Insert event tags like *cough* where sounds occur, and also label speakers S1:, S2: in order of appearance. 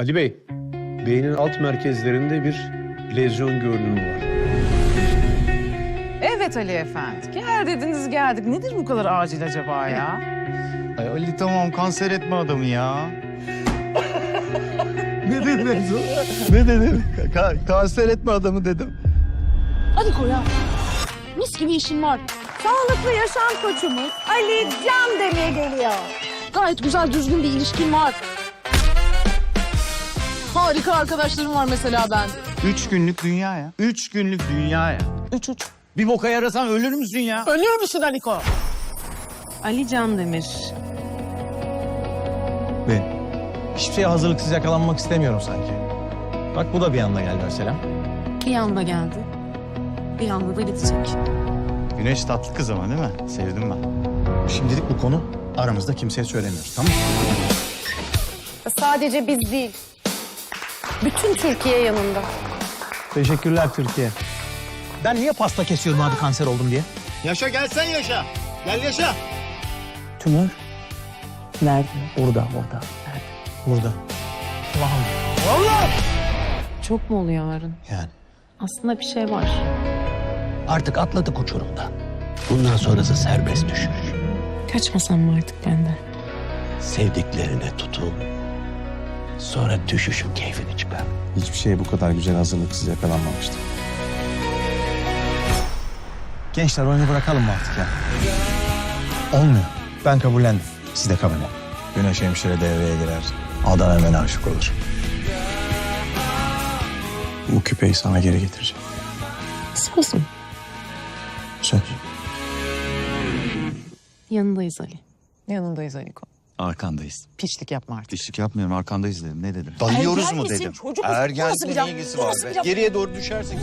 S1: Ali Bey, beynin alt merkezlerinde bir lezyon görünümü var.
S2: Evet Ali Efendi. Gel dediniz geldik. Nedir bu kadar acil acaba ya?
S3: Ay Ali tamam kanser etme adamı ya. *laughs* ne dedin Ne dedim? Ka- kanser etme adamı dedim.
S4: Hadi koya. Mis gibi işin var.
S5: Sağlıklı yaşam koçumuz Ali Can demeye geliyor.
S4: Gayet güzel düzgün bir ilişkin var. Harika arkadaşlarım var mesela ben.
S3: Üç günlük dünya ya. Üç günlük dünya ya.
S4: Üç üç.
S3: Bir boka yarasan ölür müsün ya?
S4: Ölür müsün Aliko?
S2: Ali Can Demir.
S6: Ve hiçbir şeye hazırlıksız yakalanmak istemiyorum sanki. Bak bu da bir anda geldi mesela.
S4: Bir anda geldi. Bir anda da gidecek.
S3: Güneş tatlı kız ama değil mi? Sevdim ben.
S6: Şimdilik bu konu aramızda kimseye söylemiyoruz tamam mı?
S5: Sadece biz değil. Bütün Türkiye yanında.
S6: Teşekkürler Türkiye. Ben niye pasta kesiyorum abi kanser oldum diye?
S3: Yaşa gelsen yaşa. Gel yaşa.
S6: Tümör? Nerede? Orada, orada. Burada. Allah'ım.
S7: Çok mu oluyor Harun?
S6: Yani
S7: Aslında bir şey var.
S8: Artık atladık uçurumda. Bundan sonrası serbest düşüş.
S7: Kaçmasam mı artık benden?
S8: Sevdiklerine tutun. Sonra düşüşün keyfini çıkar.
S6: Hiçbir şeye bu kadar güzel hazırlıksız yakalanmamıştım. Gençler oyunu bırakalım mı artık ya? Olmuyor. Ben kabullendim. Siz de kabul edin. Güneş hemşire devreye girer. Adam hemen aşık olur. Bu küpeyi sana geri getireceğim.
S7: Söz mü?
S6: Söz.
S7: Yanındayız Ali.
S2: Yanındayız Aliko.
S3: Arkandayız.
S2: Piçlik yapma artık.
S3: Dişlik yapmıyorum arkandayız dedim. Ne dedim? Dalıyoruz mu
S4: misin?
S3: dedim.
S4: Çocuk musun?
S3: Ergensin
S4: Burası bir laf.
S3: ilgisi var be?
S4: bir laf.
S3: Geriye doğru düşersin.